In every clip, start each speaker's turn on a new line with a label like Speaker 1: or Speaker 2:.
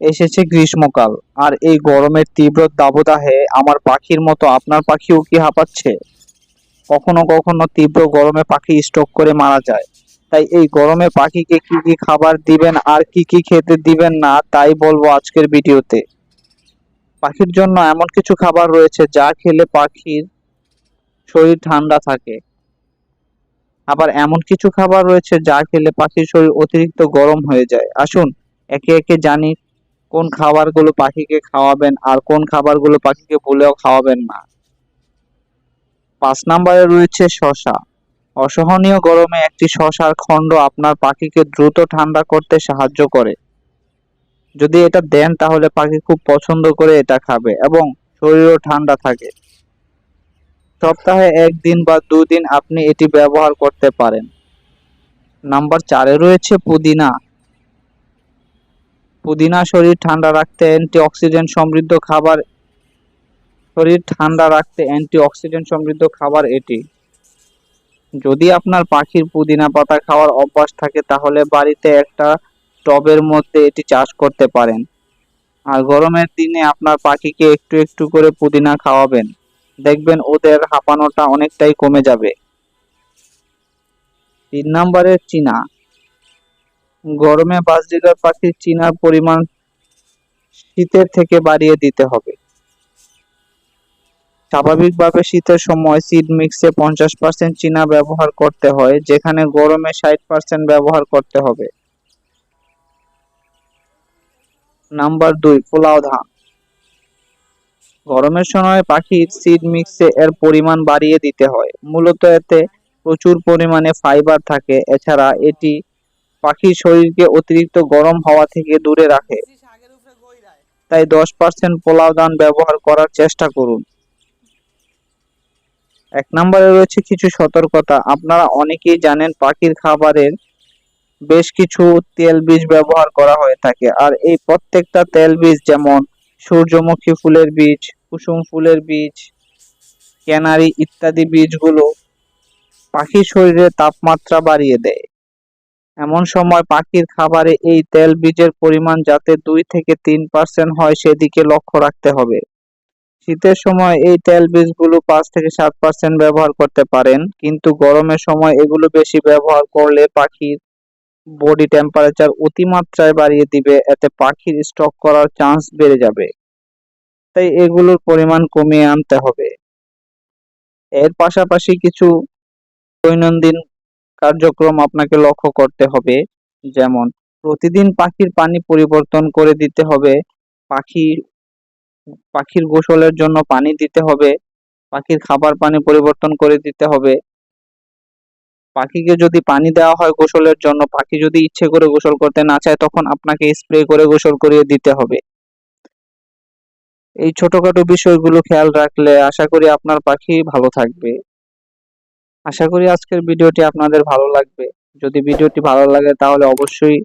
Speaker 1: এসেছে গ্রীষ্মকাল, আর এই গরমের তীব্র দাবদাহে আমার পাখির মতো আপনার পাখিও কি হাঁপাচ্ছে? কখনো কখনো তীব্র গরমে পাখি স্ট্রোক করে মারা যায়। তাই এই গরমে পাখিকে কি কি খাবার দিবেন আর কি কি খেতে দিবেন না, তাই বলব আজকের ভিডিওতে। পাখির জন্য এমন কিছু খাবার রয়েছে যা খেলে পাখির শরীর ঠান্ডা থাকে। আবার এমন কিছু খাবার রয়েছে যা খেলে পাখির শরীর অতিরিক্ত গরম হয়ে যায়। আসুন, একে একে জানি কোন খাবারগুলো পাখিকে খাওয়াবেন আর কোন খাবারগুলো পাখিকে ভুলেও খাওয়াবেন না। পাঁচ নম্বরে রয়েছে শশা। অসহনীয় গরমে একটি শশার খণ্ড আপনার পাখিকে দ্রুত ঠান্ডা করতে সাহায্য করে। যদি এটা দেন তাহলে পাখি খুব পছন্দ করে এটা খাবে এবং শরীরও ঠান্ডা থাকে। সপ্তাহে একদিন বা দুদিন আপনি এটি ব্যবহার করতে পারেন। নাম্বার চারে রয়েছে পুদিনা। পুদিনা শরীর ঠান্ডা রাখতে অ্যান্টিঅক্সিডেন্ট সমৃদ্ধ খাবার শরীর ঠান্ডা রাখতে অ্যান্টিঅক্সিডেন্ট সমৃদ্ধ খাবার এটি। যদি আপনার পাখির পুদিনা পাতা খাওয়ার অভ্যাস থাকে, তাহলে বাড়িতে একটা টবের মধ্যে এটি চাষ করতে পারেন। আর গরমের দিনে আপনার পাখিকে একটু একটু করে পুদিনা খাওয়াবেন। দেখবেন ওদের হাঁপানোটা অনেকটাই কমে যাবে। তিন নম্বরে চীনা। গরমে বাজরিগার পাখির চীনার পরিমাণ শীতের থেকে বাড়িয়ে দিতে হবে। স্বাভাবিকভাবে শীতের সময় সিড মিক্সে পঞ্চাশ পার্সেন্ট চীনা ব্যবহার করতে হয়, যেখানে গরমে ষাট পার্সেন্ট ব্যবহার করতে হবে। নাম্বার দুই, পোলাও ধান। গরমের সময় পাখির সিড মিক্সে এর পরিমাণ বাড়িয়ে দিতে হয়। মূলত এতে প্রচুর পরিমাণে ফাইবার থাকে। এছাড়া এটি পাখির শরীরকে অতিরিক্ত গরম হওয়া থেকে দূরে রাখে। তাই দশ পার্সেন্ট পোলাও দান ব্যবহার করার চেষ্টা করুন। এক নম্বরে রয়েছে কিছু সতর্কতা। আপনারা অনেকেই জানেন পাখির খাবারের বেশ কিছু তেল বীজ ব্যবহার করা হয়ে থাকে। আর এই প্রত্যেকটা তেল বীজ যেমন সূর্যমুখী ফুলের বীজ, কুসুম ফুলের বীজ, ক্যানারি ইত্যাদি বীজগুলো পাখির শরীরে তাপমাত্রা বাড়িয়ে দেয়। এমন সময় পাখির খাবারে এই তেল বীজের পরিমাণ যাতে দুই থেকে তিন পার্সেন্ট হয় সেদিকে লক্ষ্য রাখতে হবে। শীতের সময় এই তেল বীজগুলো পাঁচ থেকে সাত পার্সেন্ট ব্যবহার করতে পারেন, কিন্তু গরমের সময় এগুলো বেশি ব্যবহার করলে পাখির বডি টেম্পারেচার অতিমাত্রায় বাড়িয়ে দিবে, এতে পাখির স্ট্রোক করার চান্স বেড়ে যাবে। তাই এগুলোর পরিমাণ কমিয়ে আনতে হবে। এর পাশাপাশি কিছু দৈনন্দিন কার্যক্রম আপনাকে লক্ষ্য করতে হবে। যেমন, প্রতিদিন পাখির পানি পরিবর্তন করে দিতে হবে। পাখির পাখির গোসলের জন্য পানি দিতে হবে। পাখির খাবার পানি পরিবর্তন করে দিতে হবে। পাখিকে যদি পানি দেওয়া হয় গোসলের জন্য, পাখি যদি ইচ্ছে করে গোসল করতে না চায়, তখন আপনাকে স্প্রে করে গোসল করিয়ে দিতে হবে। এই ছোটখাটো বিষয়গুলো খেয়াল রাখলে আশা করি আপনার পাখি ভালো থাকবে। আশা করি আজকের ভিডিওটি আপনাদের ভালো লাগবে। যদি ভিডিওটি ভালো লাগে তাহলে অবশ্যই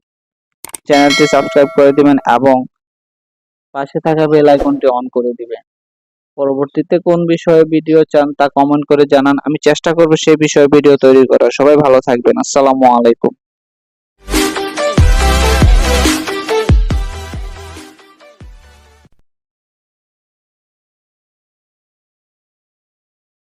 Speaker 1: চ্যানেলটি সাবস্ক্রাইব করে দিবেন এবং পাশে থাকা বেল আইকনটি অন করে দিবেন। পরবর্তীতে কোন বিষয়ে ভিডিও চান তা কমেন্ট করে জানান। আমি চেষ্টা করব সেই বিষয়ে ভিডিও তৈরি করার। সবাই ভালো থাকবেন। আসসালামু আলাইকুম।